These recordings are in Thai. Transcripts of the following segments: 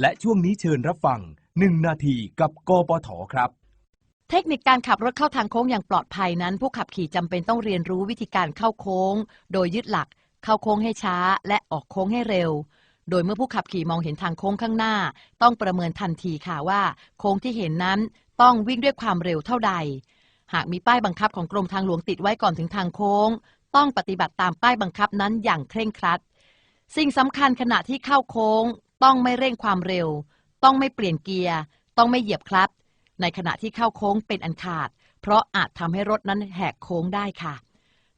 และช่วงนี้เชิญรับฟัง 1 นาทีกับกปทครับ เทคนิคการขับรถเข้าทางโค้งอย่างปลอดภัยนั้น ผู้ขับขี่จำเป็นต้องเรียนรู้วิธีการเข้าโค้ง โดยยึดหลัก เข้าโค้งให้ช้า และออกโค้งให้เร็ว โดยเมื่อผู้ขับขี่มองเห็นทางโค้งข้างหน้า ต้องประเมินทันทีค่ะว่า โค้งที่เห็นนั้นต้องวิ่งด้วยความเร็วเท่าใด หากมีป้ายบังคับของกรมทางหลวงติดไว้ก่อนถึงทางโค้ง ต้องปฏิบัติตามป้ายบังคับนั้นอย่างเคร่งครัด สิ่งสำคัญขณะที่เข้าโค้ง ต้องไม่เร่งความเร็ว ต้องไม่เปลี่ยนเกียร์ ต้องไม่เหยียบคลัตช์ในขณะที่เข้าโค้งเป็นอันขาด เพราะอาจทำให้รถนั้นแหกโค้งได้ค่ะ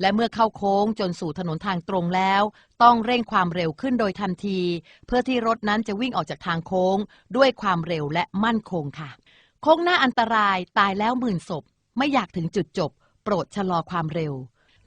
และเมื่อเข้าโค้งจนสู่ถนนทางตรงแล้ว ต้องเร่งความเร็วขึ้นโดยทันที เพื่อที่รถนั้นจะวิ่งออกจากทางโค้ง ด้วยความเร็วและมั่นคงค่ะ โค้งหน้าอันตรายตายแล้วหมื่นศพ ไม่อยากถึงจุดจบ โปรดชะลอความเร็ว